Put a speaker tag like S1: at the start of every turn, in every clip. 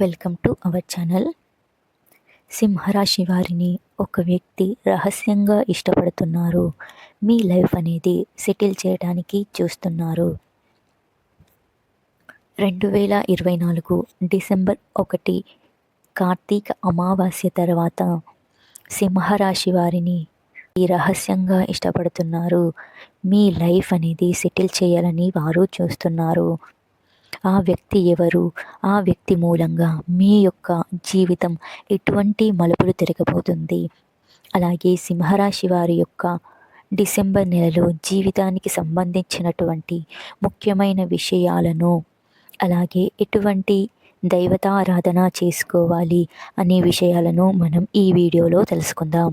S1: Welcome to our channel. సింహరాశి వారిని ఒక వ్యక్తి రహస్యంగా ఇష్టపడుతున్నారు. మీ లైఫ్ అనేది సెటిల్ చేయడానికి చూస్తున్నారు. రెండు వేల ఇరవై నాలుగు డిసెంబర్ ఒకటి కార్తీక అమావాస్య తర్వాత సింహరాశి వారిని ఈ రహస్యంగా ఇష్టపడుతున్నారు. మీ లైఫ్ అనేది సెటిల్ చేయాలని వారు చూస్తున్నారు. ఆ వ్యక్తి ఎవరు? ఆ వ్యక్తి మూలంగా మీ యొక్క జీవితం ఎటువంటి మలుపులు తిరగబోతుంది? అలాగే సింహరాశి వారి యొక్క డిసెంబర్ నెలలో జీవితానికి సంబంధించినటువంటి ముఖ్యమైన విషయాలను అలాగే ఎటువంటి దైవతారాధన చేసుకోవాలి అనే విషయాలను మనం ఈ వీడియోలో తెలుసుకుందాం.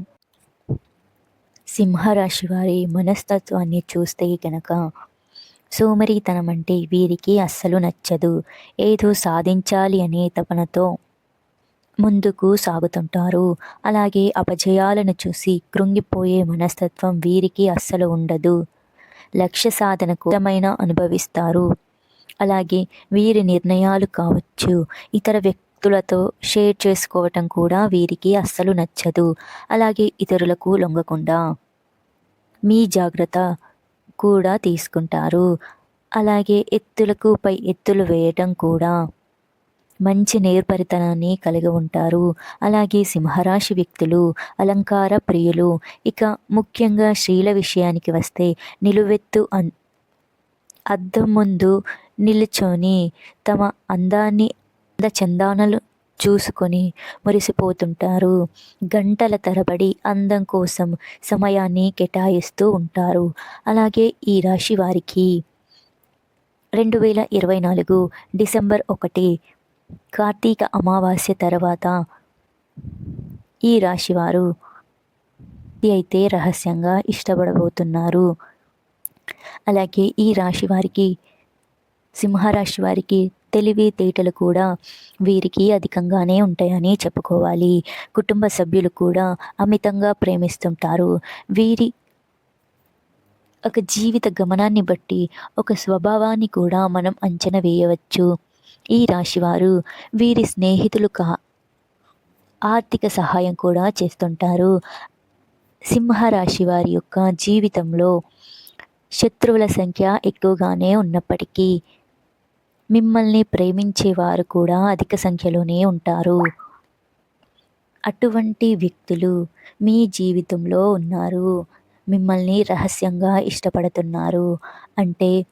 S1: సింహరాశి వారి మనస్తత్వాన్ని చూస్తే కనుక సోమరితనం అంటే వీరికి అస్సలు నచ్చదు. ఏదో సాధించాలి అనే తపనతో ముందుకు సాగుతుంటారు. అలాగే అపజయాలను చూసి కృంగిపోయే మనస్తత్వం వీరికి అస్సలు ఉండదు. లక్ష్య సాధనకు అనుభవిస్తారు. అలాగే వీరి నిర్ణయాలు కావచ్చు. ఇతర వ్యక్తులతో షేర్ చేసుకోవటం కూడా వీరికి అస్సలు నచ్చదు. అలాగే ఇతరులకు లొంగకుండా. మీ జాగ్రత్త. కూడా తీసుకుంటారు. అలాగే ఎత్తులకు పై ఎత్తులు వేయటం కూడా మంచి నేర్పరితనాన్ని కలిగి ఉంటారు. అలాగే సింహరాశి వ్యక్తులు అలంకార ప్రియులు ఇక ముఖ్యంగా స్త్రీల విషయానికి వస్తే నిలువెత్తు అన్ అద్దం ముందు నిలుచొని తమ అందాన్ని చందానలు చూసుకొని మురిసిపోతుంటారు. గంటల తరబడి అందం కోసం సమయాన్ని కేటాయిస్తూ ఉంటారు. అలాగే ఈ రాశి వారికి రెండు వేల ఇరవై నాలుగు డిసెంబర్ ఒకటి కార్తీక అమావాస్య తర్వాత ఈ రాశివారు అయితే రహస్యంగా ఇష్టపడబోతున్నారు. అలాగే ఈ రాశి వారికి సింహరాశి వారికి తెలివితేటలు కూడా వీరికి అధికంగానే ఉంటాయని చెప్పుకోవాలి. కుటుంబ సభ్యులు కూడా అమితంగా ప్రేమిస్తుంటారు. వీరి ఒక జీవిత గమనాన్ని బట్టి ఒక స్వభావాన్ని కూడా మనం అంచనా వేయవచ్చు. ఈ రాశివారు వీరి స్నేహితులు కా ఆర్థిక సహాయం కూడా చేస్తుంటారు. సింహరాశి వారి యొక్క జీవితంలో శత్రువుల సంఖ్య ఎక్కువగానే ఉన్నప్పటికీ మిమ్మల్ని ప్రేమించేవారు కూడా అధిక సంఖ్యలోనే ఉంటారు. అటువంటి వ్యక్తులు మీ జీవితంలో ఉన్నారు. మిమ్మల్ని రహస్యంగా ఇష్టపడుతున్నారు. అంటే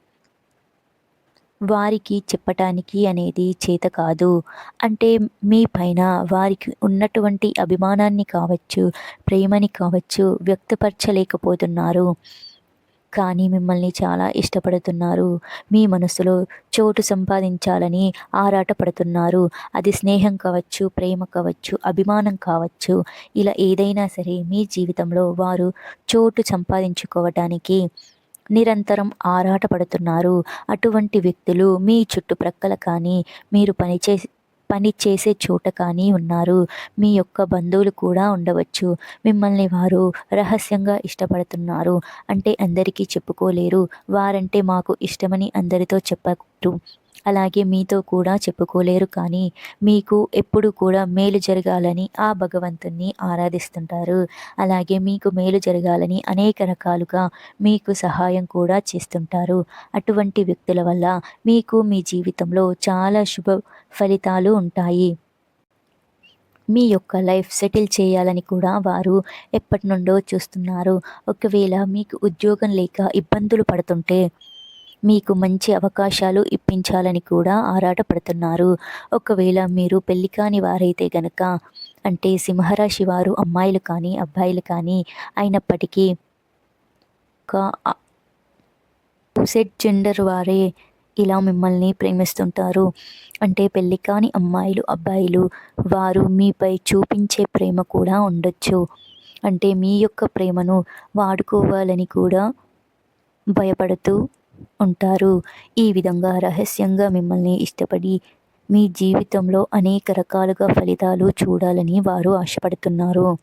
S1: వారికి చెప్పటానికి అనేది చేత కాదు. అంటే మీ పైన వారికి ఉన్నటువంటి అభిమానాన్ని కావచ్చు ప్రేమని కావచ్చు వ్యక్తపరచలేకపోతున్నారు. కానీ మిమ్మల్ని చాలా ఇష్టపడుతున్నారు. మీ మనసులో చోటు సంపాదించాలని ఆరాటపడుతున్నారు. అది స్నేహం కావచ్చు ప్రేమ కావచ్చు అభిమానం కావచ్చు. ఇలా ఏదైనా సరే మీ జీవితంలో వారు చోటు సంపాదించుకోవటానికి నిరంతరం ఆరాటపడుతున్నారు. అటువంటి వ్యక్తులు మీ చుట్టుప్రక్కల కానీ మీరు పనిచే పని చేసే చోట కానీ ఉన్నారు. మీ యొక్క బంధువులు కూడా ఉండవచ్చు. మిమ్మల్ని వారు రహస్యంగా ఇష్టపడుతున్నారు. అంటే అందరికీ చెప్పుకోలేరు. వారంటే మాకు ఇష్టమని అందరితో చెప్పరు. అలాగే మీతో కూడా చెప్పుకోలేరు కానీ మీకు ఎప్పుడు కూడా మేలు జరగాలని ఆ భగవంతుణ్ణి ఆరాధిస్తుంటారు. అలాగే మీకు మేలు జరగాలని అనేక రకాలుగా మీకు సహాయం కూడా చేస్తుంటారు. అటువంటి వ్యక్తుల వల్ల మీకు మీ జీవితంలో చాలా శుభ ఫలితాలు ఉంటాయి. మీ యొక్క లైఫ్ సెటిల్ చేయాలని కూడా వారు ఎప్పటి నుండో చూస్తున్నారు. ఒకవేళ మీకు ఉద్యోగం లేక ఇబ్బందులు పడుతుంటే మీకు మంచి అవకాశాలు ఇప్పించాలని కూడా ఆరాటపడుతున్నారు. ఒకవేళ మీరు పెళ్ళి కాని వారైతే గనక అంటే సింహరాశి వారు అమ్మాయిలు కానీ అబ్బాయిలు కానీ అయినప్పటికీ సెట్ జెండర్ వారే ఇలా మిమ్మల్ని ప్రేమిస్తుంటారు. అంటే పెళ్ళి కాని అమ్మాయిలు అబ్బాయిలు వారు మీపై చూపించే ప్రేమ కూడా ఉండొచ్చు. అంటే మీ యొక్క ప్రేమను వాడుకోవాలని కూడా భయపడుతూ ఉంటారు. ఈ విధంగా రహస్యంగా మిమ్మల్ని ఇష్టపడి మీ జీవితంలో అనేక రకాలుగా ఫలితాలు చూడాలని వారు ఆశపడుతున్నారు.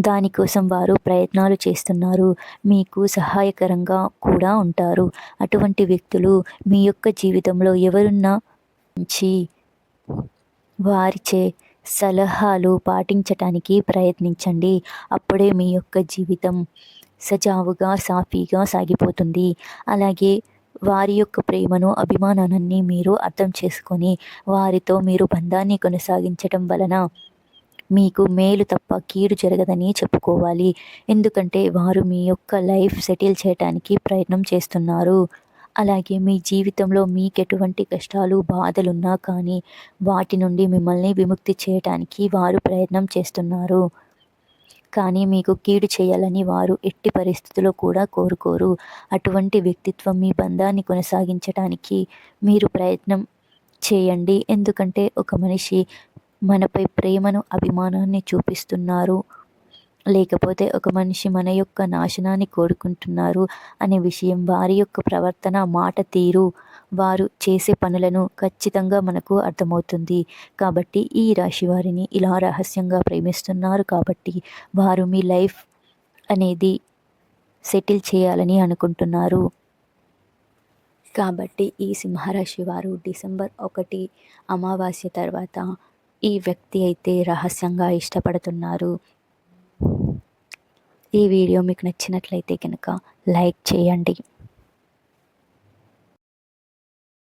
S1: దానికోసం వారు ప్రయత్నాలు చేస్తున్నారు. మీకు సహాయకరంగా కూడా ఉంటారు. అటువంటి వ్యక్తులు మీ యొక్క జీవితంలో ఎవరున్నా వారిచే సలహాలు పాటించటానికి ప్రయత్నించండి. అప్పుడే మీ యొక్క జీవితం సజావుగా సాఫీగా సాగిపోతుంది. అలాగే వారి యొక్క ప్రేమను అభిమానాన్ని మీరు అర్థం చేసుకొని వారితో మీరు బంధాన్ని కొనసాగించటం వలన మీకు మేలు తప్ప కీడు జరగదని చెప్పుకోవాలి. ఎందుకంటే వారు మీ యొక్క లైఫ్ సెటిల్ చేయడానికి ప్రయత్నం చేస్తున్నారు. అలాగే మీ జీవితంలో మీకు ఎటువంటి కష్టాలు బాధలున్నా కానీ వాటి నుండి మిమ్మల్ని విముక్తి చేయటానికి వారు ప్రయత్నం చేస్తున్నారు. కానీ మీకు కీడు చేయాలని వారు ఎట్టి పరిస్థితుల్లో కూడా కోరుకోరు. అటువంటి వ్యక్తిత్వం మీ బంధాన్ని కొనసాగించడానికి మీరు ప్రయత్నం చేయండి. ఎందుకంటే ఒక మనిషి మనపై ప్రేమను అభిమానాన్ని చూపిస్తున్నారు. లేకపోతే ఒక మనిషి మన యొక్క నాశనాన్ని కోరుకుంటున్నారు అనే విషయం వారి యొక్క ప్రవర్తన మాట తీరు వారు చేసే పనులను ఖచ్చితంగా మనకు అర్థమవుతుంది. కాబట్టి ఈ రాశి వారిని ఇలా రహస్యంగా ప్రేమిస్తున్నారు కాబట్టి వారు మీ లైఫ్ అనేది సెటిల్ చేయాలని అనుకుంటున్నారు. కాబట్టి ఈ సింహరాశి వారు డిసెంబర్ ఒకటి అమావాస్య తర్వాత ఈ వ్యక్తి అయితే రహస్యంగా ఇష్టపడుతున్నారు. ఈ వీడియో మీకు నచ్చినట్లయితే కనుక లైక్ చేయండి.